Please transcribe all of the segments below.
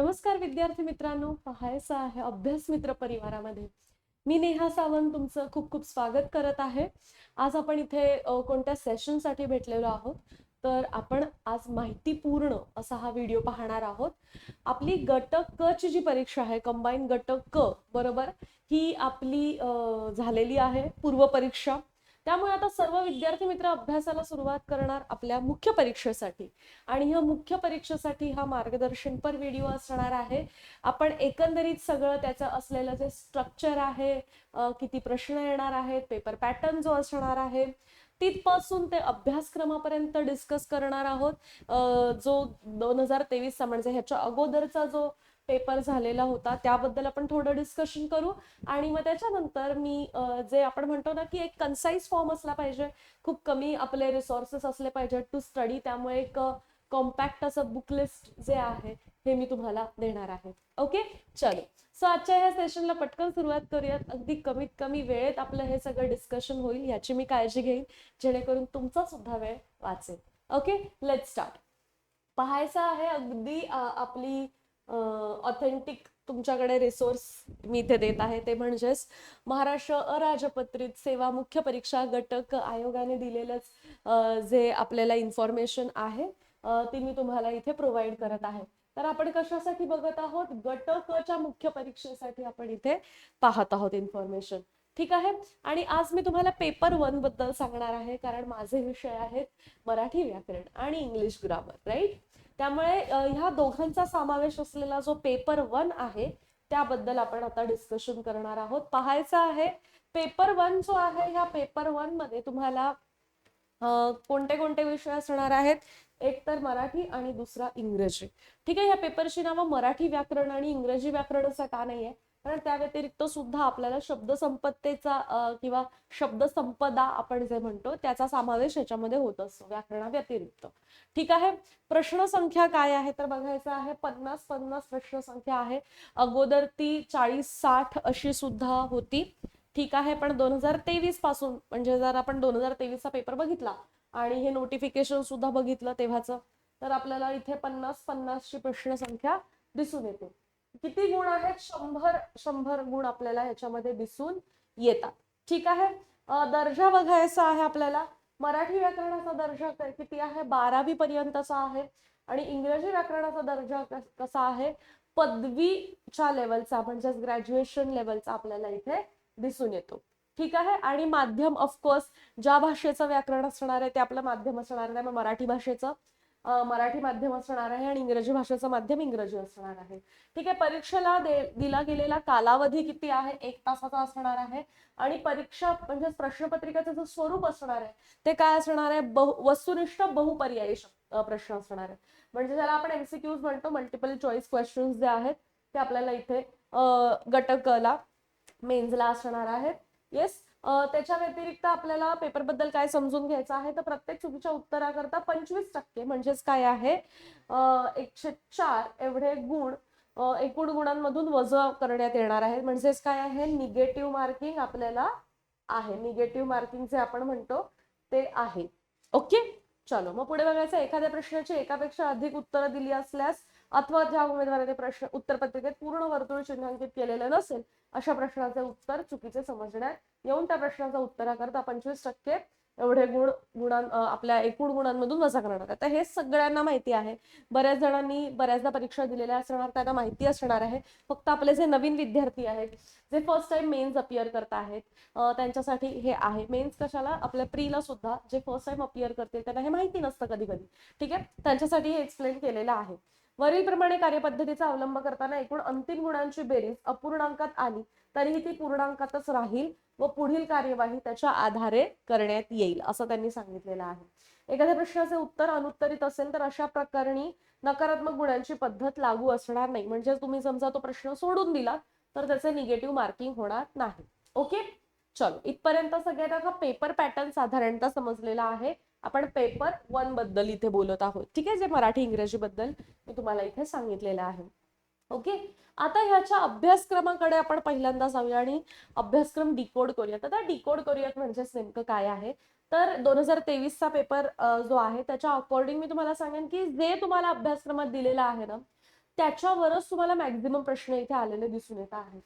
नमस्कार विद्यार्थी मित्रांनो पाहायचं आहे अभ्यास मित्र परिवारामध्ये. मी नेहा सावंत तुमचं खूप खूप स्वागत करत आहे. आज आपण इथे कोणत्या सेशनसाठी भेटलेलो आहोत? तर आपण आज माहितीपूर्ण असा हा व्हिडिओ पाहणार आहोत. आपली गट क ची जी परीक्षा आहे कंबाईन गट क बरोबर? ही आपली झालेली आहे पूर्व परीक्षा. त्यामुळे आता सर्व विद्यार्थी मित्र अभ्यासाला सुरुवात करणार आपल्या मुख्य परीक्षेसाठी. आणि ह्या मुख्य परीक्षेसाठी हा मार्गदर्शनपर व्हिडिओ असणार आहे. आपण एकंदरीत सगळं त्याचं असलेलं जे स्ट्रक्चर आहे किती प्रश्न येणार आहेत पेपर पॅटर्न जो असणार आहे तिथपासून ते अभ्यासक्रमापर्यंत डिस्कस करणार आहोत. जो दोन हजार तेवीसचा म्हणजे ह्याच्या अगोदरचा जो पेपर झालेला होता त्याबद्दल आपण थोडं डिस्कशन करू. आणि मग त्याच्यानंतर मी जे आपण म्हणतो ना की एक कन्साईज फॉर्म असला पाहिजे. खूप कमी आपले रिसोर्सेस असले पाहिजेत टू स्टडी त्यामुळे एक कॉम्पॅक्ट असं बुक लिस्ट जे आहे हे मी तुम्हाला देणार आहे. ओके चलो. सो आजच्या ह्या सेशनला पटकन सुरुवात करूयात. अगदी कमीत कमी वेळेत आपलं हे सगळं डिस्कशन होईल याची मी काळजी घेईन. जेणेकरून तुमचा सुद्धा वेळ वाचेल. ओके लेट स्टार्ट पाहायचं आहे अगदी आपली ऑथेंटिक तुमच्याकडे रिसोर्स मी इथे देत आहे ते म्हणजेच महाराष्ट्र अराजपत्रित सेवा मुख्य परीक्षा घटक आयोगाने दिलेलंच जे आपल्याला इन्फॉर्मेशन आहे अ, ती मी तुम्हाला इथे प्रोव्हाइड करत आहे. तर आपण कशासाठी बघत आहोत? गटकच्या मुख्य परीक्षेसाठी आपण इथे पाहत आहोत इन्फॉर्मेशन ठीक आहे? आणि आज मी तुम्हाला पेपर वनबद्दल सांगणार आहे कारण माझे विषय आहेत मराठी व्याकरण आणि इंग्लिश ग्रामर राईट त्यामुळे ह्या दोघांचा समावेश असलेला जो पेपर वन आहे त्याबद्दल आपण आता डिस्कशन करणार आहोत. पाहायचं आहे पेपर वन जो आहे ह्या पेपर वनमध्ये तुम्हाला कोणते कोणते विषय असणार आहेत? एक तर मराठी आणि दुसरा इंग्रजी. ठीक आहे ह्या पेपरची नावं मराठी व्याकरण आणि इंग्रजी व्याकरण असं का नाहीये? कारण त्या व्यतिरिक्त सुद्धा आपल्याला शब्दसंपत्तेचा किंवा शब्दसंपदा आपण जे म्हणतो त्याचा समावेश याच्यामध्ये होत असतो व्याकरणा व्यतिरिक्त ठीक आहे? प्रश्न संख्या काय आहे? तर बघायचं आहे पन्नास पन्नास प्रश्न संख्या आहे. अगोदर ती चाळीस साठ अशी सुद्धा होती. ठीक आहे? पण दोन हजार तेवीसपासून म्हणजे जर आपण दोन हजार तेवीसचा पेपर बघितला आणि हे नोटिफिकेशन सुद्धा बघितलं तेव्हाच तर आपल्याला इथे पन्नास पन्नासची प्रश्न संख्या दिसून येते. किती गुण आहेत? शंभर शंभर गुण आपल्याला ह्याच्यामध्ये दिसून येतात. ठीक आहे? दर्जा बघायचा आहे आपल्याला. मराठी व्याकरणाचा दर्जा किती आहे? बारावी पर्यंतचा आहे. आणि इंग्रजी व्याकरणाचा दर्जा कसा आहे? पदवीच्या लेवलचा म्हणजेच ग्रॅज्युएशन लेवलचा आपल्याला इथे दिसून येतो. ठीक आहे? आणि माध्यम ऑफकोर्स ज्या भाषेचं व्याकरण असणार आहे ते आपलं माध्यम असणार आहे. मराठी भाषेचं मराठी माध्यम असणार आहे आणि इंग्रजी भाषेचं माध्यम इंग्रजी असणार आहे. ठीक आहे परीक्षेला दे- दिला गेलेला कालावधी किती आहे? एक तासाचा असणार आहे. आणि परीक्षा म्हणजे प्रश्नपत्रिकेचं जे स्वरूप असणार आहे ते काय असणार आहे? बहु वस्तुनिष्ठ बहुपर्यायी प्रश्न असणार आहे. म्हणजे ज्याला आपण एमसीक्यूज म्हणतो मल्टिपल चॉईस क्वेश्चन्स जे आहेत ते आपल्याला इथे गटकला मेन्सला असणार आहेत. येस त्याच्या व्यतिरिक्त आपल्याला पेपरबद्दल काय समजून घ्यायचं आहे तर प्रत्येक चुकीच्या उत्तराकरता पंचवीस टक्के म्हणजेच काय आहे? एकशे चार एवढे गुण एकूण गुणांमधून वज करण्यात येणार आहे म्हणजेच काय आहे? निगेटिव्ह मार्किंग आपल्याला आहे. निगेटिव्ह मार्किंग जे आपण म्हणतो ते आहे. ओके? चलो मग पुढे बघायचं. एखाद्या प्रश्नाची एकापेक्षा अधिक उत्तरं दिली असल्यास अथवा ज्या उमेदवाराने प्रश्न उत्तरपत्रिकेत पूर्ण वर्तुळ चिन्हांकित केलेलं नसेल अशा प्रश्नाचे उत्तर चुकीचे समजण्यात येऊन त्या प्रश्नाचा उत्तराकरता पंचवीस टक्के एवढे गुण गुणां आपल्या एकूण गुणांमधून वजा करणार आहे तर हे सगळ्यांना माहिती आहे. बऱ्याच जणांनी बऱ्याचदा परीक्षा दिलेल्या असणार त्यांना माहिती असणार आहे. फक्त आपले जे नवीन विद्यार्थी आहेत जे फर्स्ट टाइम मेन्स अपियर करत आहेत त्यांच्यासाठी हे आहे. मेन्स कशाला? आपल्या प्रीला सुद्धा जे फर्स्ट टाइम अपियर करतील त्यांना हे माहिती नसतं कधी कधी ठीक आहे? त्यांच्यासाठी हे एक्सप्लेन केलेलं आहे. वरील प्रमाणे कार्यपद्धतीचा अवलंब करताना एकूण अंतिम गुणांची बेरीज अपूर्णांकात आली तरीही ती पूर्णांकातच राहील व पुढील कार्यवाही त्याच्या आधारे करण्यात येईल असं त्यांनी सांगितलेलं आहे. एखाद्या प्रश्नाचे उत्तर अनुत्तरित असेल तर अशा प्रकरणी नकारात्मक गुणांची पद्धत लागू असणार नाही. म्हणजे तुम्ही समजा तो प्रश्न सोडून दिला तर त्याचे निगेटिव्ह मार्किंग होणार नाही. ओके? चलो इथपर्यंत सगळ्यांना आता पेपर पॅटर्न साधारणतः समजलेला आहे. आपण पेपर वनबद्दल इथे बोलत आहोत. ठीक आहे जे मराठी इंग्रजी बद्दल मी तुम्हाला इथे सांगितलेलं आहे. ओके आता ह्याच्या अभ्यासक्रमाकडे आपण पहिल्यांदा जाऊया आणि अभ्यासक्रम डिकोड करूयात आता डिकोड करूयात म्हणजेच नेमकं काय आहे? तर दोन हजार तेवीसचा पेपर जो आहे त्याच्या अकॉर्डिंग मी तुम्हाला सांगेन की जे तुम्हाला अभ्यासक्रमात दिलेला आहे ना त्याच्यावरच तुम्हाला मॅक्झिमम प्रश्न इथे आलेले दिसून येत आहेत.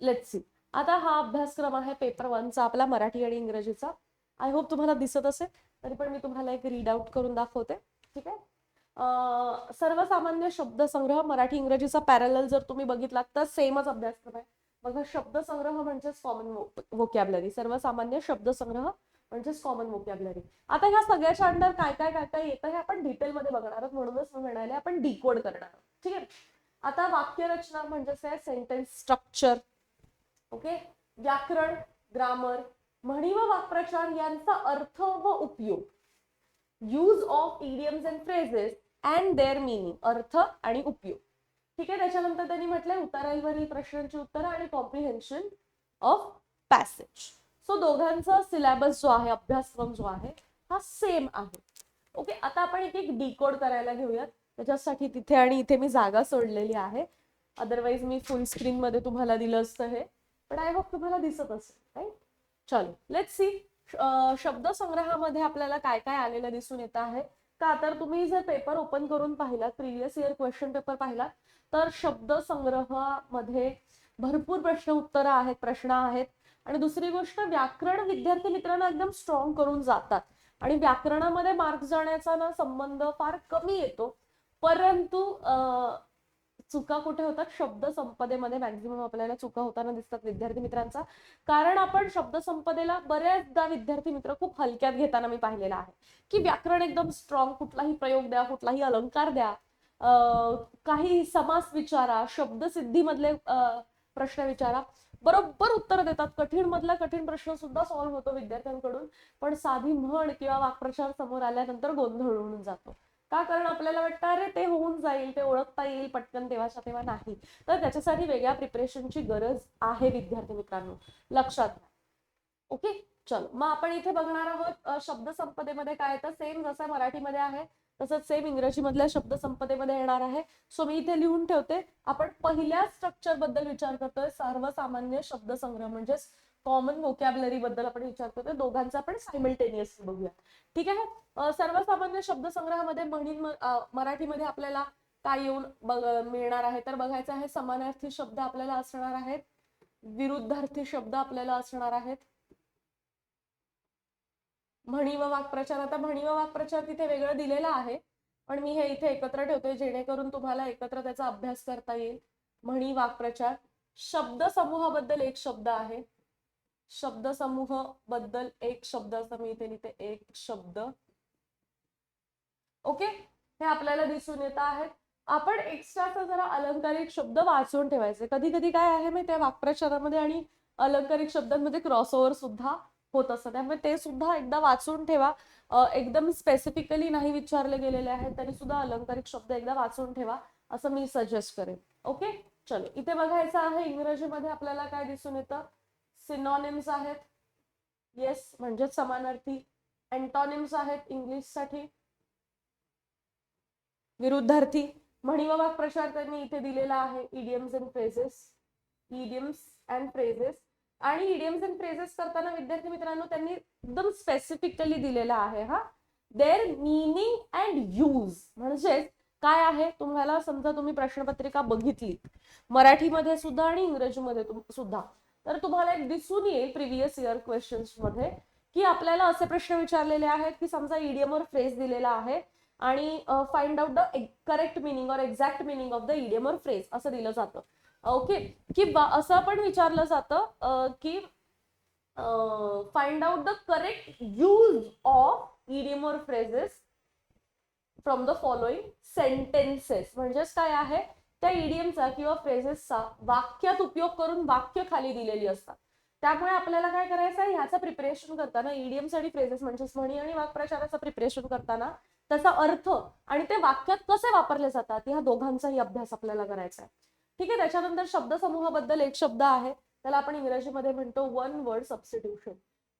लेट्स सी आता हा अभ्यासक्रम आहे पेपर वनचा आपला मराठी आणि इंग्रजीचा. आय होप तुम्हाला दिसत असेल तरी पण मी तुम्हाला एक रीड आउट करून दाखवते. ठीक आहे? अं, सर्वसामान्य शब्दसंग्रह मराठी इंग्रजीचा पॅरल जर तुम्ही बघितलात तर सेमच अभ्यासक्रम आहे. बघा शब्दसंग्रह म्हणजेच कॉमन वोकॅबलरी सर्वसामान्य शब्दसंग्रह म्हणजेच कॉमन वोकॅबलरी आता ह्या सगळ्याच्या अंडर काय काय काय काय येतं हे आपण डिटेलमध्ये बघणार आहोत. म्हणूनच मी म्हणाले आपण डिकोड करणार आहोत. ठीक आहे? आता वाक्यरचना म्हणजेच आहे सेंटेन्स स्ट्रक्चर ओके व्याकरण ग्रामर म्हणी व वाक्प्रचार यांचा अर्थ व उपयोग. Use of idioms and phrases and their meaning अर्थ आणि उपयोग. ठीक आहे त्याच्यानंतर त्यांनी म्हटलंय उतारावरील प्रश्नांची उत्तरं आणि कॉम्प्रिहेन्शन ऑफ पॅसेज सो दोघांचा सिलेबस जो आहे अभ्यासक्रम जो आहे हा सेम आहे. ओके आता आपण एक एक डिकोड करायला घेऊयात. त्याच्यासाठी तिथे आणि इथे मी जागा सोडलेली आहे. अदरवाईज मी फुल स्क्रीन मध्ये तुम्हाला दिलं असतं हे. पण आय होप तुम्हाला दिसत असेल राईट चलो लेट सी शब्द संग्रहामध्ये आपल्याला काय काय आलेलं दिसून येत आहे? का तर तुम्ही जर पेपर ओपन करून पाहिला प्रिव्हियस इयर क्वेश्चन पेपर पाहिला तर शब्द संग्रहामध्ये भरपूर प्रश्न उत्तरं आहेत प्रश्न आहेत. आणि दुसरी गोष्ट व्याकरण विद्यार्थी मित्रांना एकदम स्ट्रॉंग करून जातात. आणि व्याकरणामध्ये मार्क जाण्याचा ना संबंध फार कमी येतो. परंतु चुका कुठे होतात? शब्द संपदेमध्ये मॅक्झिमम आपल्याला चुका होताना दिसतात विद्यार्थी मित्रांचा. कारण आपण शब्द संपदेला बऱ्याचदा विद्यार्थी मित्र खूप हलक्यात घेताना मी पाहिलेला आहे. की व्याकरण एकदम स्ट्रॉंग कुठलाही प्रयोग द्या कुठलाही अलंकार द्या काही समास विचारा शब्दसिद्धीमधले प्रश्न विचारा. बरोबर उत्तर देतात. कठीण मधला कठीण प्रश्न सुद्धा सॉल्व्ह होतो विद्यार्थ्यांकडून. पण साधी म्हण किंवा वाक्प्रचार समोर आल्यानंतर गोंधळ होऊन जातो. का? कारण आपल्याला वाटतं अरे ते होऊन जाईल ते ओळखता येईल पटकन तेव्हाच्या तेव्हा नाही. तर त्याच्यासाठी वेगळ्या प्रिपरेशनची गरज आहे विद्यार्थी मित्रांनो. लक्षात घ्या. ओके? चलो. मग आपण इथे बघणार आहोत शब्द शब्दसंपदेमध्ये काय येतं सेम जसं मराठीमध्ये आहे तसंच सेम इंग्रजीमधल्या शब्दसंपदेमध्ये येणार आहे. सो मी इथे लिहून ठेवते. आपण पहिल्या स्ट्रक्चरबद्दल विचार करतोय. सर्वसामान्य शब्दसंग्रह म्हणजेच कॉमन वोकॅबलरी बद्दल आपण विचार करतो दोघांचा आपण सायमल्टेनियसली बघूया. ठीक आहे? सर्वसामान्य शब्दसंग्रहामध्ये म्हणी मराठीमध्ये आपल्याला काय येऊन बघ- मिळणार आहे? तर बघायचं आहे समानार्थी शब्द आपल्याला असणार आहेत. विरुद्धार्थी शब्द आपल्याला असणार आहेत. म्हणी व वाक्प्रचार आता म्हणी व वाक्प्रचार तिथे वेगळं दिलेला आहे. पण मी हे इथे एकत्र ठेवते जेणेकरून तुम्हाला एकत्र त्याचा अभ्यास करता येईल. म्हणी वाक्प्रचार. शब्द समूहाबद्दल एक शब्द आहे. शब्द समूहबद्दल एक शब्द असं मी इथे लिहिते एक शब्द. ओके? हे आपल्याला दिसून येत आहेत. आपण एक्स्ट्राचा जरा अलंकारिक शब्द वाचून ठेवायचे. कधी कधी काय आहे माहिती आहे वाक्प्रचारामध्ये आणि अलंकारिक शब्दांमध्ये क्रॉसओव्हर सुद्धा होत असतं त्यामुळे ते सुद्धा एकदा वाचून ठेवा. एकदम स्पेसिफिकली नाही विचारले गेलेले आहेत तरी सुद्धा अलंकारिक शब्द एकदा वाचून ठेवा असं मी सजेस्ट करेन. ओके? चलो इथे बघायचं आहे इंग्रजीमध्ये आपल्याला काय दिसून येतं? सिनॉनिम्स आहेत. येस म्हणजे समानार्थी. अँटॉनिम्स आहेत इंग्लिशसाठी विरुद्धार्थी. म्हणी व त्यांनी इथे दिलेला आहे. Idioms and phrases idioms and phrases आणि इडियम्स अँड फ्रेजेस करताना विद्यार्थी मित्रांनो त्यांनी एकदम स्पेसिफिकली दिलेला आहे हा. देअर मिनिंग अँड यूज म्हणजेच काय आहे? तुम्हाला समजा तुम्ही प्रश्नपत्रिका बघितली. मराठीमध्ये सुद्धा आणि इंग्रजीमध्ये सुद्धा. तर तुम्हाला एक दिसून येईल प्रिव्हियस इयर क्वेश्चन्समध्ये की आपल्याला असे प्रश्न विचारलेले आहेत की समजा ईडीएम वर फ्रेज दिलेला आहे आणि find out the correct meaning or exact meaning of the idiom or phrase असं दिलं जातं. ओके किंवा असं पण विचारलं जातं की find out the correct use of idiom or phrases from the following sentences म्हणजेच काय आहे? त्या ईडीएमचा किंवा फ्रेजेसचा वाक्यात उपयोग करून वाक्य खाली दिलेली असतात. त्यामुळे आपल्याला काय करायचं आहे ह्याचं प्रिपरेशन करताना इडियम्स आणि फ्रेजेस म्हणजेच म्हणी आणि वाक्प्रचाराचं प्रिपरेशन करताना त्याचा अर्थ आणि ते वाक्यात कसे वापरले जातात ह्या दोघांचाही अभ्यास आपल्याला करायचा आहे ठीक आहे? त्याच्यानंतर शब्दसमूहाबद्दल एक शब्द आहे. त्याला आपण इंग्रजीमध्ये म्हणतो one word substitution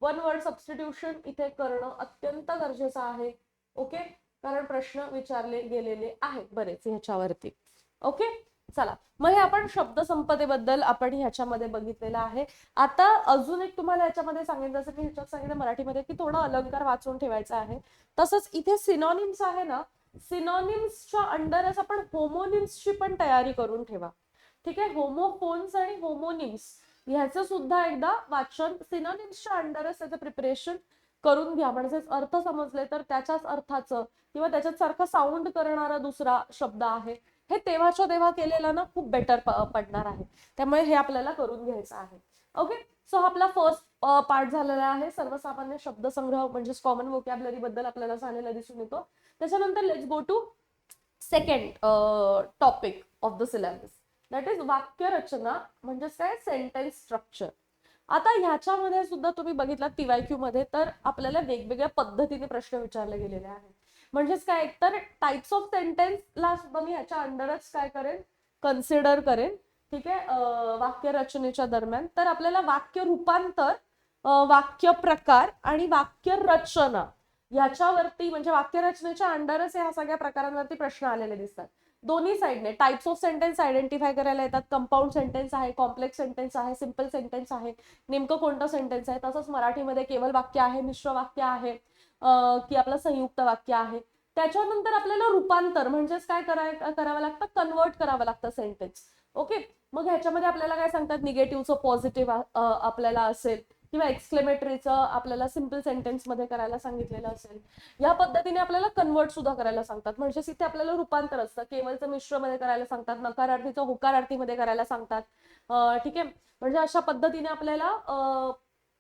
one word substitution इथे करणं अत्यंत गरजेचं आहे. ओके? कारण प्रश्न विचारले गेलेले आहेत बरेच ह्याच्यावरती. ओके? चला. मग हे आपण शब्दसंपदेबद्दल आपण ह्याच्यामध्ये बघितलेलं आहे. आता अजून एक तुम्हाला याच्यामध्ये सांगितलं जसं की ह्याच्यात सांगितलं मराठीमध्ये की थोडं अलंकार वाचून ठेवायचा आहे. तसंच इथे सिनॉनिम्स आहे ना सिनॉनिम्सच्या अंडरच आपण होमोनिम्सची पण तयारी करून ठेवा. ठीक आहे? होमोफोन्स आणि होमोनिम्स ह्याचं सुद्धा एकदा वाचन सिनॉनिम्सच्या अंडरच त्याचं प्रिपरेशन करून घ्या. म्हणजे अर्थ समजले तर त्याच्याच अर्थाचं किंवा त्याच्यात सारखा साऊंड करणारा दुसरा शब्द आहे. हे तेव्हाच्या तेव्हा केलेलं ना खूप बेटर पडणार आहे. त्यामुळे हे आपल्याला करून घ्यायचं आहे. ओके सो हा आपला फर्स्ट पार्ट झालेला आहे. सर्वसामान्य शब्दसंग्रह म्हणजेच कॉमन वोकॅबलरी बद्दल आपल्याला झालेला दिसून येतो. त्याच्यानंतर let's go to second topic of the syllabus that is वाक्यरचना म्हणजेच काय? सेंटेन्स स्ट्रक्चर आता ह्याच्यामध्ये सुद्धा तुम्ही बघितलात पीवायक्यू मध्ये तर आपल्याला वेगवेगळ्या पद्धतीने प्रश्न विचारले गेलेले आहेत. म्हणजेच काय एकतर टाइप्स ऑफ सेंटेन्सला सुद्धा मी ह्याच्या अंडरच काय करेन? कन्सिडर करेन. ठीक आहे? वाक्य रचनेच्या दरम्यान. तर आपल्याला वाक्य रूपांतर वाक्य प्रकार आणि वाक्य रचना ह्याच्यावरती म्हणजे वाक्यरचनेच्या अंडरच ह्या सगळ्या प्रकारांवरती प्रश्न आलेले दिसतात. दोन्ही साईडने टाइप्स ऑफ सेंटेन्स आयडेंटिफाय करायला येतात. कंपाऊंड सेंटेन्स आहे कॉम्प्लेक्स सेंटेन्स आहे सिंपल सेंटेन्स आहे नेमकं कोणतं सेंटेन्स आहे? तसंच मराठीमध्ये केवळ वाक्य आहे मिश्र वाक्य आहे. की आपलं संयुक्त वाक्य आहे. त्याच्यानंतर आपल्याला रूपांतर म्हणजेच काय कराय करावं लागतं? कन्वर्ट करावं लागतं सेंटेन्स ओके? मग ह्याच्यामध्ये आपल्याला काय सांगतात? निगेटिव्हचं पॉझिटिव्ह आपल्याला असेल किंवा एक्सक्लेमेटरीचं आपल्याला सिंपल सेंटेन्समध्ये करायला सांगितलेलं असेल. या पद्धतीने आपल्याला कन्वर्ट सुद्धा करायला सांगतात. म्हणजेच इथे आपल्याला रूपांतर असतं. केवळचं मिश्रमध्ये करायला सांगतात. नकारार्थीचं होकारार्थीमध्ये करायला सांगतात. ठीक आहे? म्हणजे अशा पद्धतीने आपल्याला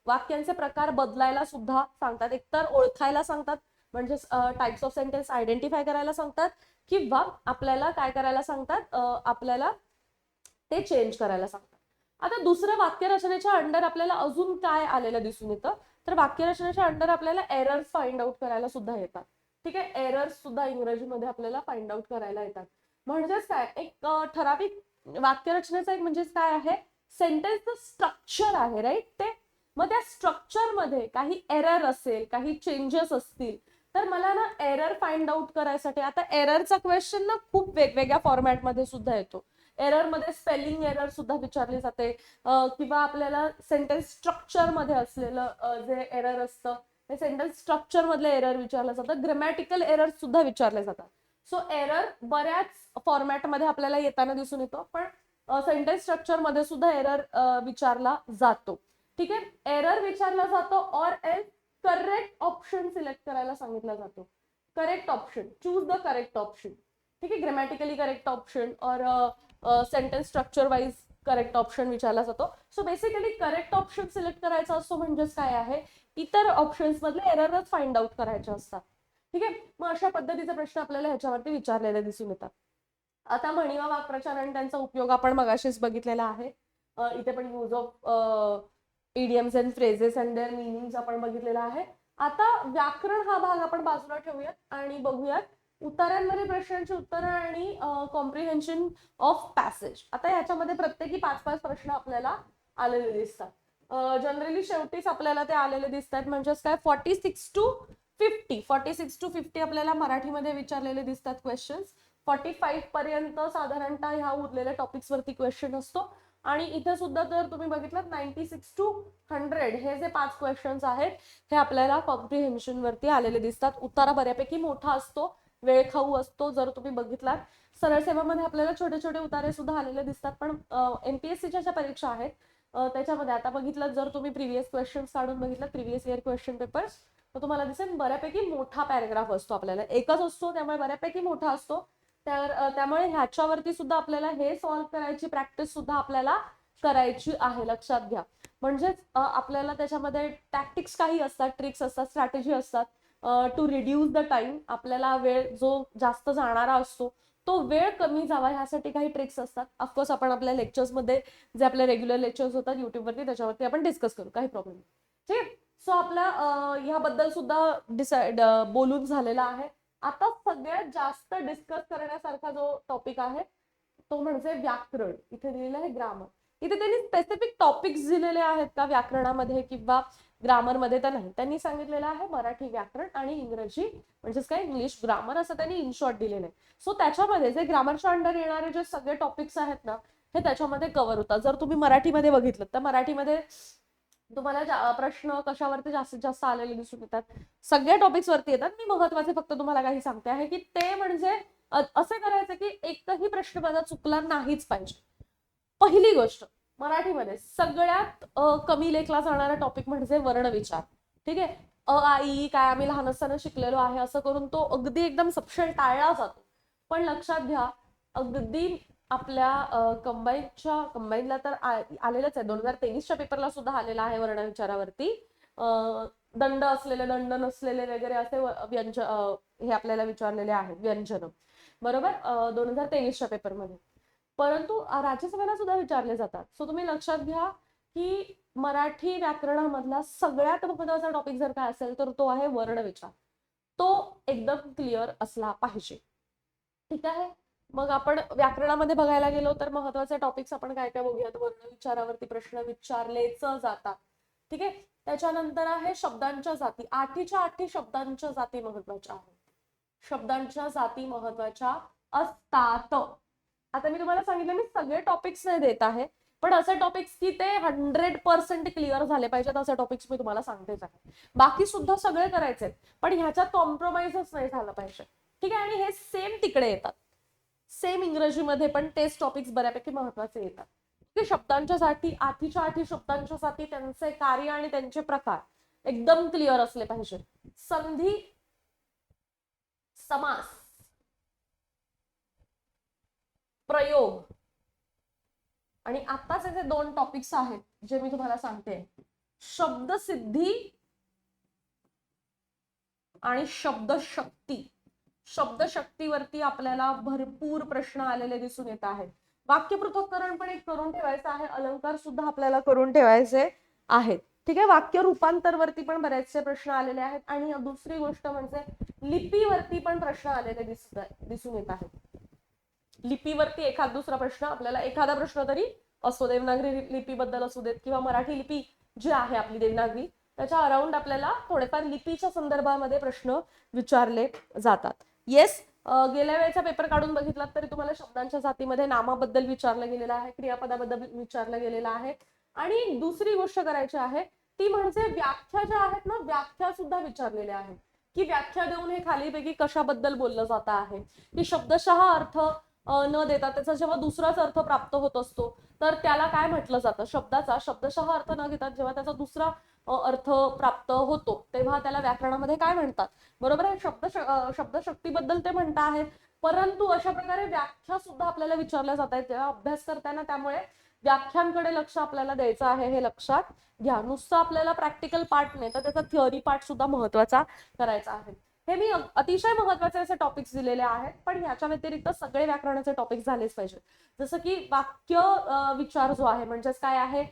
वाक्यांचे प्रकार बदलायला सुद्धा सांगतात. एकतर ओळखायला सांगतात म्हणजे टाइप्स ऑफ सेंटेन्स आयडेंटिफाय करायला सांगतात किंवा आपल्याला काय करायला सांगतात? आपल्याला ते चेंज करायला सांगतात. आता दुसरं वाक्यरचनेच्या अंडर आपल्याला अजून काय आलेलं दिसून येतं? तर वाक्यरचनेच्या अंडर आपल्याला एरर्स फाइंड आउट करायला सुद्धा येतात. ठीक आहे? एरर्स सुद्धा इंग्रजीमध्ये आपल्याला फाइंड आउट करायला येतात. म्हणजेच काय? एक ठराविक वाक्यरचनेचा एक म्हणजेच काय आहे? सेंटेन्सचं स्ट्रक्चर आहे राईट ते मग त्या स्ट्रक्चरमध्ये काही एरर असेल काही चेंजेस असतील तर मला ना एरर फाइंड आउट करायसाठी आता एररचा क्वेश्चन ना खूप वेगवेगळ्या फॉर्मॅटमध्ये सुद्धा येतो. एररमध्ये स्पेलिंग एरर सुद्धा विचारली जाते किंवा आपल्याला सेंटेन्स स्ट्रक्चरमध्ये असलेलं जे एरर असतं ते सेंटेन्स स्ट्रक्चर मधले एरर विचारलं जातं ग्रॅमॅटिकल एरर सुद्धा विचारले जातात. सो एरर बऱ्याच फॉर्मॅटमध्ये आपल्याला येताना दिसून येतो पण सेंटेन्स स्ट्रक्चरमध्ये सुद्धा एरर विचारला जातो. ठीक आहे? एरर विचारला जातो और एल करेक्ट ऑप्शन सिलेक्ट करायला सांगितला जातो. Correct option choose the correct option ठीक आहे? Grammatically correct option or sentence structure wise correct option विचारला जातो. So basically correct option select करायचा असतो म्हणजेच काय आहे? इतर ऑप्शन्स मधले एररच फाइंड आउट करायचे असतात. ठीक आहे? मग अशा पद्धतीचे प्रश्न आपल्याला ह्याच्यावरती विचारलेले दिसून येतात. आता म्हणीवा वाक्प्रचार आणि त्यांचा उपयोग आपण मगाशीच बघितलेला आहे. इथे पण use of idioms and phrases and their meaning आपण बघितलेला आहे. आता व्याकरण हा भाग आपण बाजूला ठेवूयात आणि बघूयात उत्तरांमध्ये प्रश्नांची उत्तरं आणि कॉम्प्रिहेन्शन ऑफ पॅसेज आता ह्याच्यामध्ये प्रत्येकी पाच पाच प्रश्न आपल्याला आलेले दिसतात. जनरली शेवटीच आपल्याला ते आलेले दिसतात म्हणजेच काय? Forty six to fifty forty six to fifty आपल्याला मराठीमध्ये विचारलेले दिसतात क्वेश्चन्स फॉर्टी फाईव्ह पर्यंत साधारणतः ह्या उरलेल्या टॉपिक्स वरती क्वेश्चन असतो. आणि इथे सुद्धा जर तुम्ही बघितलं नाईन्टी सिक्स टू हंड्रेड हे जे पाच क्वेश्चन्स आहेत हे आपल्याला कॉम्प्रिहेन्शनवरती आलेले दिसतात. उतारा बऱ्यापैकी मोठा असतो वेळ खाऊ असतो जर तुम्ही बघितलात. सरळ सेवामध्ये आपल्याला छोटे छोटे उतारे सुद्धा आलेले दिसतात पण एमपीएससीच्या ज्या परीक्षा आहेत त्याच्यामध्ये आता बघितलं जर तुम्ही प्रिव्हियस क्वेश्चन काढून बघितलं प्रिव्हियस इयर क्वेश्चन पेपर्स तर तुम्हाला दिसेल बऱ्यापैकी मोठा पॅरेग्राफ असतो आपल्याला. एकच असतो त्यामुळे बऱ्यापैकी मोठा असतो. तर त्यामुळे ह्याच्यावरती सुद्धा आपल्याला हे सॉल्व्ह करायची प्रॅक्टिस सुद्धा आपल्याला करायची आहे. लक्षात घ्या. म्हणजेच आपल्याला त्याच्यामध्ये टॅक्टिक्स काही असतात ट्रिक्स असतात स्ट्रॅटेजी असतात टू रिड्यूस द टाइम आपल्याला वेळ जो जास्त जाणारा असतो तो वेळ कमी जावा. ह्यासाठी काही ट्रिक्स असतात. ऑफकोर्स आपण आपल्या लेक्चर्समध्ये जे आपले रेग्युलर लेक्चर्स होतात युट्यूबवरती त्याच्यावरती आपण डिस्कस करू. काही प्रॉब्लेम ठीक? आहे सो आपला ह्याबद्दल सुद्धा डिसाइड बोलून झालेला आहे. आता सगळ्यात जास्त डिस्कस करण्यासारखा जो टॉपिक आहे तो म्हणजे व्याकरण. इथे दिलेलं आहे ग्रामर इथे त्यांनी स्पेसिफिक टॉपिक्स दिलेले आहेत का व्याकरणामध्ये किंवा ग्रामरमध्ये तर नाही. त्यांनी सांगितलेलं आहे मराठी व्याकरण आणि इंग्रजी म्हणजेच काय इंग्लिश ग्रामर असं त्यांनी इन शॉर्ट दिलेलं आहे. सो त्याच्यामध्ये जे ग्रामरच्या अंडर येणारे जे सगळे टॉपिक्स आहेत ना हे त्याच्यामध्ये कव्हर होतात. जर तुम्ही मराठीमध्ये बघितलं तर मराठीमध्ये तुम्हाला जा- प्रश्न कशावरती जास्तीत जास्त आलेले दिसून येतात. सगळ्या टॉपिक्स वरती येतात. मी महत्त्वाचे फक्त तुम्हाला काही सांगते आहे की ते म्हणजे असं असे करायचं की एकही प्रश्न माझा चुकला नाहीच पाहिजे. पहिली गोष्ट मराठीमध्ये सगळ्यात कमी लेखला जाणारा टॉपिक म्हणजे वर्णविचार ठीक आहे? अ आई काय आम्ही लहान असताना शिकलेलो आहे असं करून तो अगदी एकदम सपशेल टाळला जातो. पण लक्षात घ्या अगदी आपल्या कंबाईनच्या कंबाईनला तर आलेलंच आहे. दोन हजार तेवीसच्या पेपरला सुद्धा आलेला आहे वर्ण विचारावरती. दंड असलेले दंड नसलेले वगैरे असे व्यंजन हे आपल्याला विचारलेले आहेत व्यंजन. बरोबर? दोन हजार तेवीसच्या पेपरमध्ये परंतु राज्यसभेला सुद्धा विचारले जातात. सो तुम्ही लक्षात घ्या की मराठी व्याकरणामधला सगळ्यात महत्त्वाचा टॉपिक जर काय असेल तर तो आहे वर्ण विचार. तो एकदम क्लिअर असला पाहिजे. ठीक आहे? मग आपण व्याकरणामध्ये बघायला गेलो तर महत्त्वाचे टॉपिक्स आपण काय काय बघूयात? वर्णविचारावरती प्रश्न विचारलेच जातात. ठीक आहे? त्याच्यानंतर आहे शब्दांच्या जाती. आठीच्या आठी शब्दांच्या जाती महत्त्वाच्या आहेत. शब्दांच्या जाती महत्त्वाच्या असतात. आता मी तुम्हाला सांगितलं मी सगळे टॉपिक्स नाही देत आहे पण असे टॉपिक्स की ते हंड्रेड पर्सेंट क्लिअर झाले पाहिजेत असे टॉपिक्स मी तुम्हाला सांगतेच आहे. बाकी सुद्धा सगळे करायचे आहेत. पण ह्याच्यात कॉम्प्रोमाइजच नाही झालं पाहिजे. ठीक आहे? आणि हे सेम तिकडे येतात. सेम इंग्रजीमध्ये पण तेच टॉपिक्स बऱ्यापैकी महत्त्वाचे येतात. की शब्दांच्या साठी आधीच्या आधी शब्दांच्या साठी त्यांचे कार्य आणि त्यांचे प्रकार एकदम क्लिअर असले पाहिजे. संधी समास प्रयोग. आणि आत्ताचे जे दोन टॉपिक्स आहेत जे मी तुम्हाला सांगते. शब्दसिद्धी आणि शब्दशक्ती. शब्दशक्तीवरती आपल्याला भरपूर प्रश्न आलेले दिसून येत आहेत. वाक्य पृथक्करण पण एक करून ठेवायचं आहे अलंकार सुद्धा आपल्याला करून ठेवायचे आहेत. ठीक आहे वाक्य रूपांतरवरती पण बरेचसे प्रश्न आलेले आहेत आणि दुसरी गोष्ट म्हणजे लिपीवरती पण प्रश्न आलेले दिसत दिसून येत आहेत. लिपीवरती एखाद दुसरा प्रश्न आपल्याला एखादा प्रश्न तरी असो देवनागरी लिपीबद्दल असू देत किंवा मराठी लिपी जी आहे आपली देवनागरी त्याच्या अराउंड आपल्याला थोडेफार लिपीच्या संदर्भामध्ये प्रश्न विचारले जातात. येस गेल्या वेळेचा पेपर काढून बघितलात तरी तुम्हाला शब्दांच्या जातीमध्ये नामाबद्दल विचारलं गेलेलं आहे क्रियापदाबद्दल विचारलं गेलेलं आहे. आणि दुसरी गोष्ट करायची आहे ती म्हणजे व्याख्या ज्या आहेत ना व्याख्या सुद्धा विचारलेल्या आहेत. की व्याख्या देऊन हे खालीपैकी कशाबद्दल बोललं जात आहे? की शब्दशः अर्थ न देता त्याचा जेव्हा दुसराच अर्थ प्राप्त होत असतो तर त्याला काय म्हटलं जातं? शब्दाचा शब्दशः अर्थ न घेता जेव्हा त्याचा दुसरा अर्थ प्राप्त होतो तेव्हा त्याला व्याकरणामध्ये काय म्हणतात? बरोबर आहे? शब्द शब्दशक्तीबद्दल ते म्हणता आहेत परंतु अशा प्रकारे व्याख्या सुद्धा आपल्याला विचारल्या जात आहेत. तेव्हा अभ्यास करताना त्यामुळे व्याख्यांकडे लक्ष आपल्याला द्यायचं आहे हे लक्षात घ्या. नुसतं आपल्याला प्रॅक्टिकल पार्ट नाही तर त्याचा थिअरी पार्ट सुद्धा महत्त्वाचा करायचा आहे. हे मी अतिशय महत्त्वाचे असे टॉपिक्स दिलेले आहेत पण ह्याच्या व्यतिरिक्त सगळे व्याकरणाचे टॉपिक्स झालेच पाहिजे जसं की वाक्य विचार जो आहे म्हणजेच काय आहे?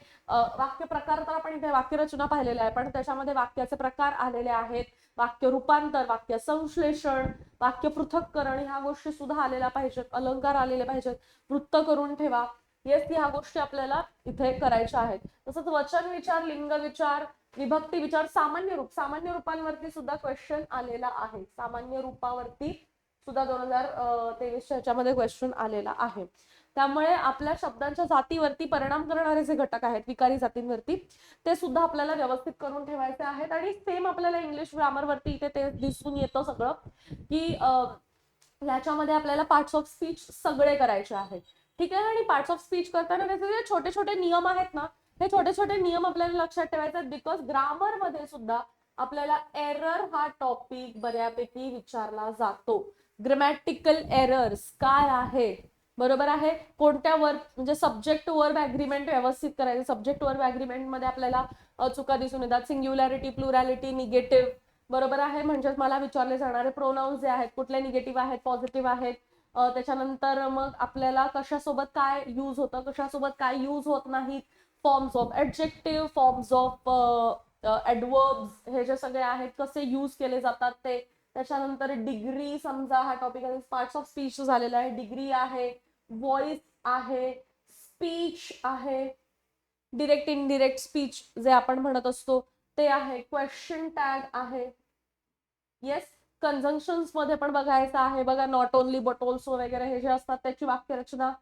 वाक्य प्रकार तर आपण इथे वाक्यरचना पाहिलेल्या आहे पण त्याच्यामध्ये वाक्याचे प्रकार आलेले आहेत. वाक्य रूपांतर वाक्य संश्लेषण वाक्य पृथक्करण ह्या गोष्टी सुद्धा आलेल्या पाहिजेत अलंकार आलेले पाहिजेत. वृत्त करून ठेवा. येस ह्या गोष्टी आपल्याला इथे करायच्या आहेत. तसंच वचन विचार लिंग विचार विभक्ती विचार सामान्य रूप सामान्य रूपांवरती सुद्धा क्वेश्चन आलेला आहे. सामान्य रूपावरती सुद्धा दोन हजार तेवीसच्या ह्याच्यामध्ये क्वेश्चन आलेला आहे. त्यामुळे आपल्या शब्दांच्या जातीवरती परिणाम करणारे जे घटक आहेत विकारी जातींवरती ते सुद्धा आपल्याला व्यवस्थित करून ठेवायचे आहेत. आणि सेम आपल्याला इंग्लिश ग्रामरवरती इथे ते दिसून येतं सगळं की याच्यामध्ये ह्याच्यामध्ये आपल्याला पार्ट्स ऑफ स्पीच सगळे करायचे आहेत. ठीक आहे? आणि पार्ट्स ऑफ स्पीच करताना त्याचे जे छोटे छोटे नियम आहेत ना हे छोटे छोटे नियम आपल्याला लक्षात ठेवायचे आहेत बिकॉज ग्रामरमध्ये सुद्धा आपल्याला एरर हा टॉपिक बऱ्यापैकी विचारला जातो. ग्रॅमॅटिकल एरर्स काय आहे? बरोबर आहे? कोणत्या वर्ब म्हणजे सब्जेक्ट वर्ब अग्रीमेंट व्यवस्थित करायचं? सब्जेक्ट वर्ब अग्रीमेंटमध्ये आपल्याला चुका दिसून येतात. सिंग्युलॅरिटी प्लुरॅलिटी निगेटिव्ह बरोबर आहे? म्हणजेच मला विचारले जाणारे प्रोनाऊन्स जे आहेत कुठले निगेटिव्ह आहेत पॉझिटिव्ह आहेत? त्याच्यानंतर मग आपल्याला कशासोबत काय यूज होतं कशासोबत काय यूज होत नाहीत forms of adjective forms of adverbs हे जे सगळे आहेत कसे यूज केले जातात ते. त्याच्यानंतर डिग्री समजा हा टॉपिक पार्ट्स ऑफ स्पीच झालेला आहे. डिग्री आहे व्हॉइस आहे स्पीच आहे डिरेक्ट इनडिरेक्ट स्पीच जे आपण म्हणत असतो ते आहे. क्वेश्चन टॅग आहे. येस कन्झंक्शन्समध्ये पण बघायचं आहे. बघा नॉट ओनली बट ऑल्सो वगैरे हे जे असतात त्याची वाक्यरचना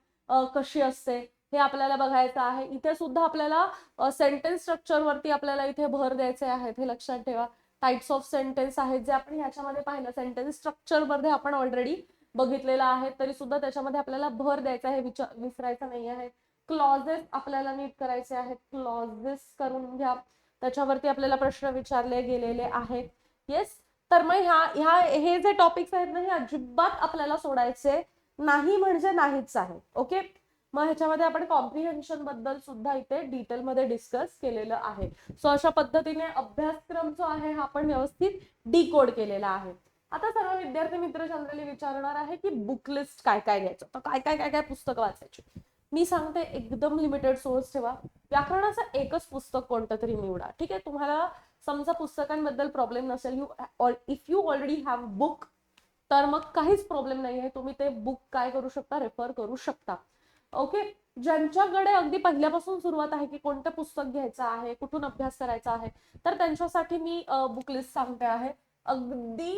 कशी असते हे आपल्याला बघायचं आहे. इथे सुद्धा आपल्याला सेंटेन्स स्ट्रक्चर वरती आपल्याला इथे भर द्यायचे आहेत हे लक्षात ठेवा. टाइप्स ऑफ सेंटेन्स आहेत जे आपण ह्याच्यामध्ये पाहिलं. सेंटेन्स स्ट्रक्चरमध्ये आपण ऑलरेडी बघितलेलं आहे तरी सुद्धा त्याच्यामध्ये आपल्याला भर द्यायचा आहे विचार विसरायचा नाही आहे. क्लॉजेस आपल्याला नीट करायचे आहेत. क्लॉजेस करून घ्या. त्याच्यावरती आपल्याला प्रश्न विचारले गेलेले आहेत. येस तर मग ह्या ह्या हे जे टॉपिक्स आहेत ना हे अजिबात आपल्याला सोडायचे नाही म्हणजे नाहीच आहे. ओके मग ह्याच्यामध्ये आपण कॉम्प्रिहेन्शनबद्दल सुद्धा इथे डिटेलमध्ये डिस्कस केलेलं आहे. सो अशा पद्धतीने अभ्यासक्रम जो आहे हा आपण व्यवस्थित डिकोड केलेला आहे. आता सर्व विद्यार्थी मित्र जनरली विचारणार आहे की बुक लिस्ट काय काय घ्यायचं? तर काय काय काय काय पुस्तकं वाचायची? मी सांगते एकदम लिमिटेड सोर्स ठेवा. व्याकरणाचं एकच पुस्तक कोणतं तरी निवडा. ठीक आहे? तुम्हाला समजा पुस्तकांबद्दल प्रॉब्लेम नसेल. You if you already have book तर मग काहीच प्रॉब्लेम नाही आहे तुम्ही ते बुक काय करू शकता? रेफर करू शकता. ओके ज्यांच्याकडे अगदी पहिल्यापासून सुरुवात आहे की कोणतं पुस्तक घ्यायचं आहे कुठून अभ्यास करायचा आहे तर त्यांच्यासाठी मी बुक लिस्ट सांगते आहे. अगदी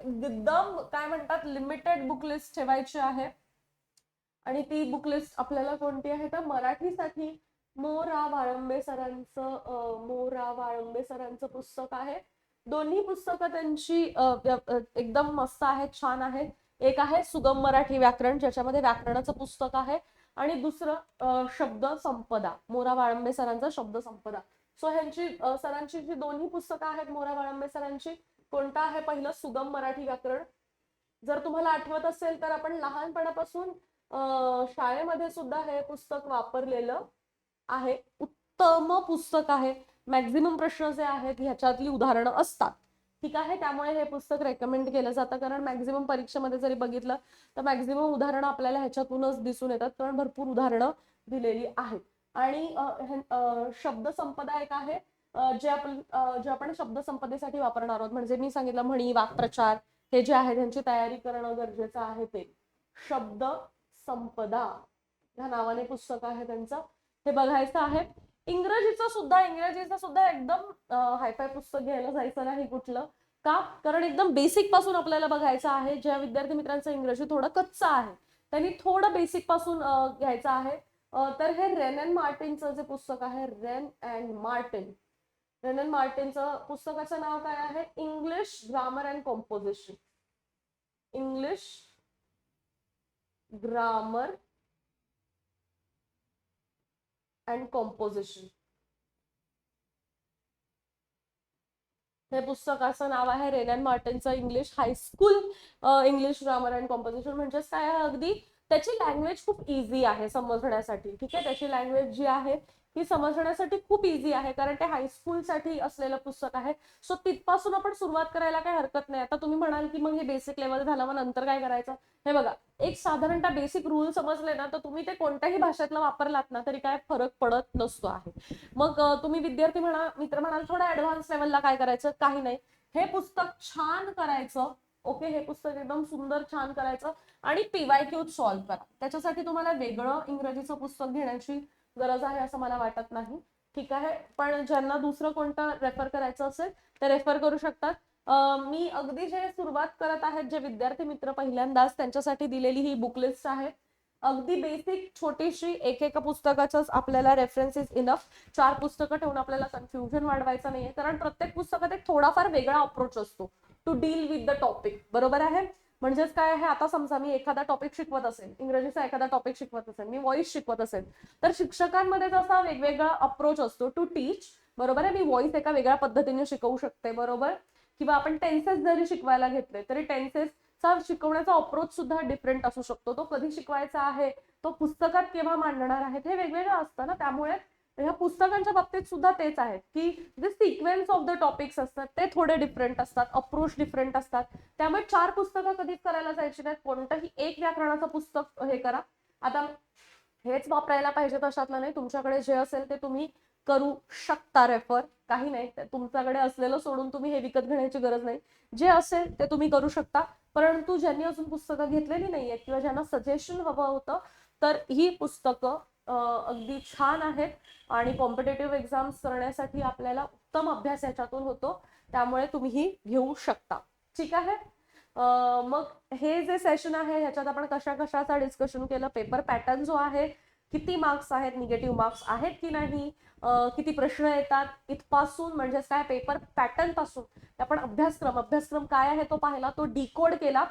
एकदम काय म्हणतात लिमिटेड बुक लिस्ट ठेवायची आहे. आणि ती बुक लिस्ट आपल्याला कोणती आहे? तर मराठीसाठी मोरा वाळंबे सरांचं मोरा वाळंबे सरांचं पुस्तक आहे. दोन्ही पुस्तकं त्यांची एकदम मस्त आहेत छान आहेत. एक आहे सुगम मराठी व्याकरण ज्याच्यामध्ये व्याकरणाचं पुस्तक आहे. आणि दुसरं शब्द संपदा मोरा वाळंबे सरांचा शब्द संपदा. सो ह्यांची सरांची जी दोन्ही पुस्तकं आहेत मोरा वाळंबे सरांची कोणता आहे पहिलं? सुगम मराठी व्याकरण. जर तुम्हाला आठवत असेल तर आपण लहानपणापासून शाळेमध्ये सुद्धा हे पुस्तक वापरलेलं. आहे. उत्तम पुस्तक आहे. मॅक्झिमम प्रश्न जे आहेत ह्याच्यातली उदाहरणं असतात. ठीक आहे? त्यामुळे हे पुस्तक रेकमेंड केलं जातं. कारण मॅक्झिमम परीक्षेमध्ये जरी बघितलं तर मॅक्झिमम उदाहरणं आपल्याला ह्याच्यातूनच दिसून येतात. कारण भरपूर उदाहरणं दिलेली आहेत. आणि शब्द संपदा एक आहे. जे आपण जे आपण शब्द संपदेसाठी वापरणार आहोत. म्हणजे मी सांगितलं म्हणी वाक्प्रचार हे जे आहे त्यांची तयारी करणं गरजेचं आहे ते. शब्द संपदा. ह्या नावाने पुस्तक आहे त्यांचं. हे बघायचं आहे. इंग्रजीचं सुद्धा इंग्रजीचं सुद्धा एकदम हायफाय पुस्तक घ्यायला जायचं नाही कुठलं का? कारण एकदम बेसिकपासून आपल्याला बघायचं आहे. ज्या विद्यार्थी मित्रांचं इंग्रजी थोडं कच्चं आहे त्यांनी थोडं बेसिकपासून घ्यायचं आहे. तर हे रेन अँड मार्टिनचं जे पुस्तक आहे Wren and Martin Wren and मार्टिनचं पुस्तकाचं नाव काय आहे? English grammar and composition English grammar and composition हे पुस्तकाचं नाव आहे Wren and मार्टिनचं English high school English grammar and composition म्हणजेच काय आहे अगदी? त्याची लँग्वेज खूप इझी आहे समजण्यासाठी. ठीक आहे? त्याची लँग्वेज जी आहे ही समजण्यासाठी खूप इझी आहे. कारण ते हायस्कूलसाठी असलेलं पुस्तक आहे. सो तिथपासून आपण सुरुवात करायला काही हरकत नाही. आता तुम्ही म्हणाल की मग हे बेसिक लेवल झालं मग नंतर काय करायचं? हे बघा एक साधारणतः बेसिक रूल समजले ना तर तुम्ही ते कोणत्याही भाषेतलं वापरलात ना तरी काय फरक पडत नसतो आहे. मग तुम्ही विद्यार्थी म्हणा मित्र म्हणाल थोडा ऍडव्हान्स लेवलला काय करायचं? काही नाही. हे पुस्तक छान करायचं. ओके हे पुस्तक एकदम सुंदर छान करायचं. आणि पीवाय क्यू सॉल्व्ह करा. त्याच्यासाठी तुम्हाला वेगळं इंग्रजीचं पुस्तक घेण्याची गरज आहे असं मला वाटत नाही. ठीक आहे? पण ज्यांना दुसरं कोणतं रेफर करायचं असेल ते रेफर करू शकतात. मी अगदी जे सुरुवात करत आहेत जे विद्यार्थी मित्र पहिल्यांदाच त्यांच्यासाठी दिलेली ही बुक लिस्ट आहे. अगदी बेसिक छोटीशी एक एका पुस्तकाचं आपल्याला रेफरन्सेस इनफ चार पुस्तकं ठेवून आपल्याला कन्फ्युजन वाढवायचं नाहीये. कारण प्रत्येक पुस्तकात एक थोडाफार वेगळा अप्रोच असतो. To deal with the topic बरोबर आहे? म्हणजेच काय आहे? आता समजा मी एखादा टॉपिक शिकवत असेल इंग्रजीचा एखादा टॉपिक शिकवत असेल मी व्हॉइस शिकवत असेल तर शिक्षकांमध्ये जसा वेगवेगळा अप्रोच असतो टू टीच बरोबर आहे? मी व्हॉइस एका वेगळ्या पद्धतीने शिकवू शकते बरोबर? किंवा आपण टेन्सेस जरी शिकवायला घेतले तरी टेन्सेसचा शिकवण्याचा अप्रोच सुद्धा डिफरंट असू शकतो. तो कधी शिकवायचा आहे? तो पुस्तकात केव्हा मांडणार आहेत? हे वेगवेगळं असतं ना त्यामुळे ह्या पुस्तकांच्या बाबतीत सुद्धा तेच आहेत की जे सिक्वेन्स ऑफ द टॉपिक्स असतात ते थोडे डिफरंट असतात अप्रोच डिफरंट असतात. त्यामुळे चार पुस्तकं कधीच करायला जायची नाहीत. कोणतंही एक व्याकरणाचं पुस्तक हे करा. आता हेच वापरायला पाहिजे तशातलं नाही. तुमच्याकडे जे असेल ते तुम्ही करू शकता रेफर काही नाही. तुमच्याकडे असलेलं सोडून तुम्ही हे विकत घेण्याची गरज नाही. जे असेल ते तुम्ही करू शकता. परंतु ज्यांनी अजून पुस्तकं घेतलेली नाही आहेत किंवा ज्यांना सजेशन हवं होतं तर ही पुस्तकं अगदी छान आहेत. आणि कॉम्पिटेटिव्ह एक्झाम्स करण्यासाठी आपल्याला उत्तम अभ्यास याच्यातून होतो. त्यामुळे तुम्ही घेऊ शकता. ठीक आहे? मग हे जे सेशन आहे ह्याच्यात आपण कशा कशाचा डिस्कशन केलं? पेपर पॅटर्न जो आहे किती मार्क्स आहेत? निगेटिव्ह मार्क्स आहेत की नाही? किती प्रश्न येतात? इथपासून म्हणजेच काय? पेपर पॅटर्नपासून. आपण अभ्यासक्रम अभ्यासक्रम काय आहे तो पाहिला? तो डिकोड केला.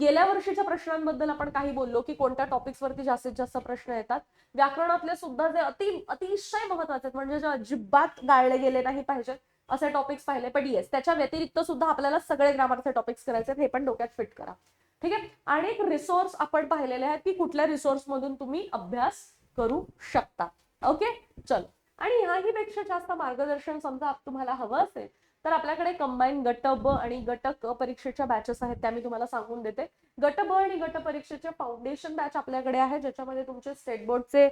गेल्या वर्षीच्या प्रश्नांबद्दल आपण काही बोललो की कोणत्या टॉपिक्स वरती जास्तीत जास्त प्रश्न येतात. व्याकरणातले सुद्धा जे अति अतिशय महत्त्वाचे आहेत म्हणजे जे अजिबात गाळले गेले नाही पाहिजेत असे टॉपिक्स पाहिले. पण येस त्याच्या व्यतिरिक्त सुद्धा आपल्याला सगळे ग्रामरचे टॉपिक्स करायचे आहेत, हे पण डोक्यात फिट करा. ठीक आहे? आणि एक रिसोर्स आपण पाहिलेले आहेत की कुठल्या रिसोर्समधून तुम्ही अभ्यास करू शकता. ओके चलो. आणि ह्याही पेक्षा जास्त मार्गदर्शन समजा तुम्हाला हवं असेल तर आपल्याकडे कंबाईन गट ब आणि गट क परीक्षेच्या बॅचेस आहेत त्या मी तुम्हाला सांगून देते. गट ब आणि गट परीक्षेचे फाउंडेशन बॅच आपल्याकडे आहे ज्याच्यामध्ये तुमचे स्टेट बोर्डचे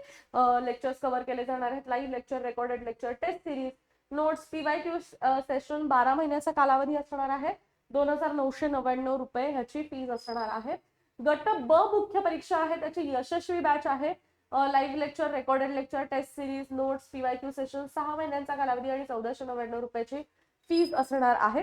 लेक्चर्स कव्हर केले जाणार आहेत live lecture recorded lecture test series notes P Y Q session बारा महिन्याचा कालावधी असणार आहे. दोन हजार नऊशे नव्याण्णव रुपये ह्याची फीज असणार आहे. गट ब मुख्य परीक्षा आहे त्याची यशस्वी बॅच आहे. Live lecture recorded lecture test series notes P Y Q session सहा महिन्यांचा कालावधी आणि चौदाशे नव्याण्णव रुपयाची फीज असणार आहे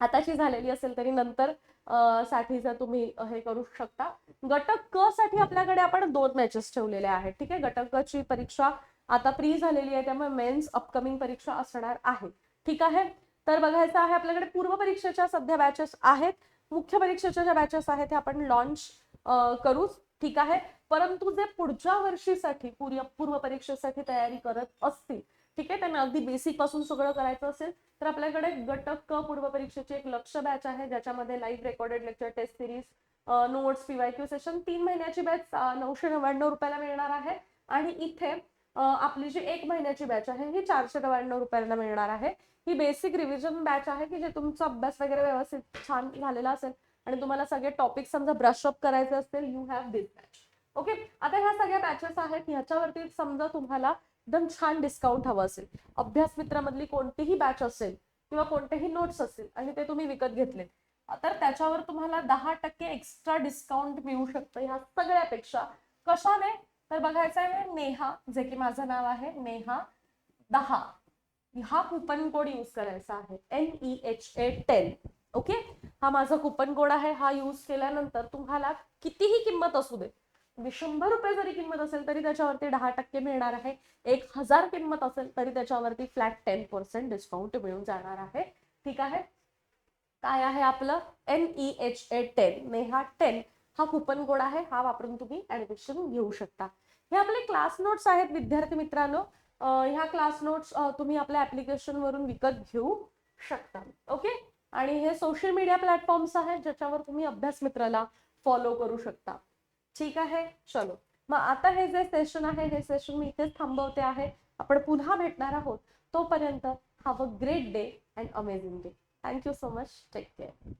आताची झालेली असेल तरी नंतर अं, साठीचं तुम्ही हे करू शकता. गट क साठी आपल्याकडे आपण दोन मॅचेस ठेवलेल्या आहेत. ठीक आहे? गट क ची परीक्षा आता प्री झालेली आहे त्यामुळे मेन्स अपकमिंग परीक्षा असणार आहे. ठीक आहे? तर बघायचं आहे आपल्याकडे पूर्व परीक्षेच्या सध्या बॅचेस आहेत. मुख्य परीक्षेच्या ज्या बॅचेस आहेत त्या आपण लॉन्च करूच ठीक आहे? परंतु जे पुढच्या वर्षीसाठी पूर्व परीक्षेसाठी तयारी करत असतील ठीक आहे? त्यांना अगदी बेसिकपासून सगळं करायचं असेल तर आपल्याकडे गट क पूर्व परीक्षेची एक लक्ष बॅच आहे ज्याच्यामध्ये live recorded lecture test series notes P Y Q session तीन महिन्याची बॅच नऊशे नव्याण्णव रुपयाला मिळणार आहे. आणि इथे आपली जी एक महिन्याची बॅच आहे ही चारशे नव्याण्णव रुपयाला मिळणार आहे. ही बेसिक रिव्हिजन बॅच आहे की जे तुमचा अभ्यास वगैरे व्यवस्थित छान झालेला असेल आणि तुम्हाला सगळे टॉपिक समजा ब्रशअप करायचे असतील you have this batch okay आता ह्या सगळ्या बॅचेस आहेत. ह्याच्यावरती समजा तुम्हाला एकदम छान डिस्काउंट हवं असेल. अभ्यास मित्रामधली कोणतीही बॅच असेल किंवा कोणतेही नोट्स असतील आणि ते तुम्ही विकत घेतले तर त्याच्यावर तुम्हाला दहा टक्के एक्स्ट्रा डिस्काउंट मिळू शकतं ह्या सगळ्यापेक्षा. कशाने? तर बघायचं आहे नेहा जे की माझं नाव आहे नेहा दहा. हा कुपन कोड यूज करायचा आहे. N E H A ten okay हा माझा कुपन कोड आहे. हा यूज केल्यानंतर तुम्हाला कितीही किंमत असू दे शंभर रुपये जरी किंमत असेल तरी त्याच्यावरती दहा टक्के मिळणार आहे. एक हजार किंमत असेल तरी त्याच्यावरती फ्लॅट टेन पर्सेंट डिस्काउंट मिळून जाणार आहे. ठीक आहे? काय आहे आपलं? N E H A ten Neha ten हा कुपन कोड आहे. हा वापरून तुम्ही ऍडमिशन घेऊ शकता. हे आपले क्लास नोट्स आहेत विद्यार्थी मित्रांनो. ह्या क्लास नोट्स तुम्ही आपल्या ऍप्लिकेशन वरून विकत घेऊ शकता. ओके? आणि हे सोशल मीडिया प्लॅटफॉर्म्स आहेत ज्याच्यावर तुम्ही अभ्यास मित्राला फॉलो करू शकता. ठीक आहे? चलो. मग आता हे जे सेशन आहे हे सेशन मी इथेच थांबवते आहे. आपण पुन्हा भेटणार आहोत तोपर्यंत have a great day and amazing day thank you so much take care